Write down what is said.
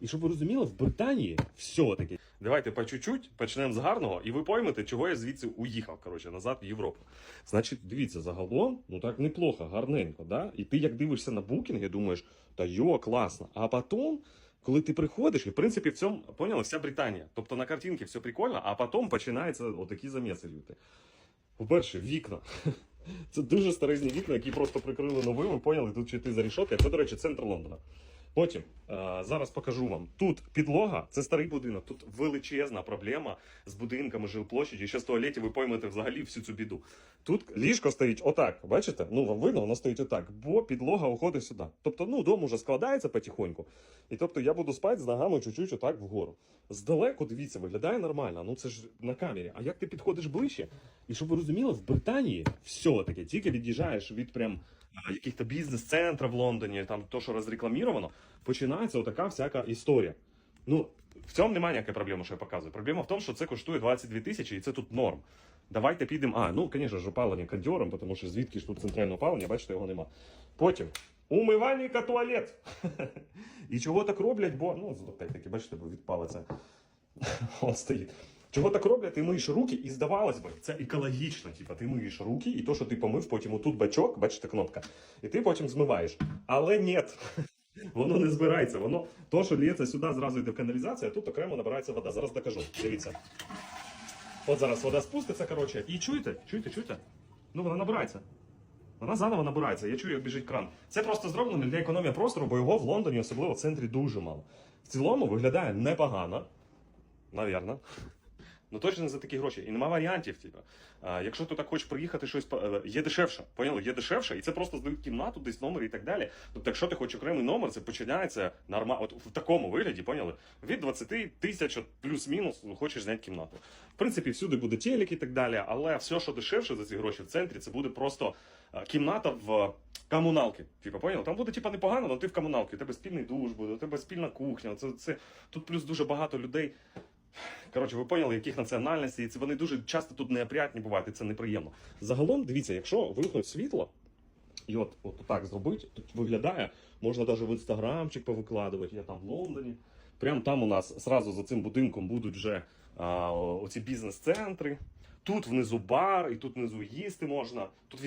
І щоб ви розуміли, в Британії все-таки. Давайте по чуть-чуть почнемо з гарного, і ви поймете, чого я звідси уїхав, коротше, назад в Європу. Значить, дивіться, загалом, ну так неплохо, гарненько, да? І ти як дивишся на букінги, думаєш, та йо, класно. А потім, коли ти приходиш, і в принципі в цьому поняли, вся Британія. Тобто на картинці все прикольно, а потім починаються отакі заміси люди. По-перше, вікна. Це дуже старезні вікна, які просто прикрили новими, поняли, тут чи ти за рішотки. Це, до речі, центр Лондона. Потім е, зараз покажу вам. Тут підлога, це старий будинок. Тут величезна проблема з будинками жилплощаді. Ще з туалетів ви поймете взагалі всю цю біду. Тут ліжко стоїть отак. Бачите? Ну вам видно, воно стоїть отак, бо підлога уходить сюди. Тобто, ну дом уже складається потихоньку. І тобто я буду спати з ногами чуть-чуть отак вгору. Здалеку, дивіться, виглядає нормально. Ну це ж на камері. А як ти підходиш ближче? І щоб ви розуміли, в Британії все таке, тільки від'їжджаєш від прям яких-то бізнес-центрів в Лондоні, там то, що розрекламіровано, починається отака всяка історія. Ну, в цьому немає ніякої проблеми, що я показую. Проблема в тому, що це коштує 22 тисячі, і це тут норм. Давайте підемо. А, ну, звісно ж, опалення кондьором, тому що звідки ж тут центральне опалення, бачите, його нема. Потім. Умивальника туалет. І чого так роблять, бо, ну, опять-таки, бачите, бо від палиця он стоїть. Чого так роблять? Ти миєш руки, і здавалось би, це екологічно. Типа, ти миєш руки, і то, що ти помив, потім отут бачок, бачите, кнопка, і ти потім змиваєш. Але ні. Воно не збирається. Воно то, що лється сюди, зразу йде в каналізацію, а тут окремо набирається вода. Зараз докажу. Дивіться. От зараз вода спуститься, коротше, і чуєте? Чуєте, чуєте? Ну вона набирається. Вона заново набирається. Я чую, як біжить кран. Це просто зроблено для економії простору, бо його в Лондоні, особливо в центрі, дуже мало. В цілому виглядає непогано. Навірно. Ну точно за такі гроші. І нема варіантів. Типу. А, якщо ти так хочеш приїхати, щось е, є дешевше. Поняли? Є дешевше, і це просто здають кімнату, десь номер і так далі. Тобто, якщо ти хочеш окремий номер, це починається нормально. От в такому вигляді, поняли? Від 20 тисяч плюс-мінус хочеш зняти кімнату. В принципі, всюди буде телек і так далі, але все, що дешевше за ці гроші в центрі, це буде просто е, кімната в комуналки. Типу, поняли? Там буде типа непогано, але ти в комуналці, у тебе спільний душ буде, у тебе спільна кухня. Це, це... Тут плюс дуже багато людей. Коротше, ви поняли, яких національностей, і це вони дуже часто тут неопрятні бувають, і це неприємно. Загалом, дивіться, якщо вимкнуть світло, і от, от так зробити, тут виглядає, можна навіть в інстаграмчик повикладувати, я там в Лондоні. Прямо там у нас зразу за цим будинком будуть вже а, оці бізнес-центри. Тут внизу бар, і тут внизу їсти можна. Тут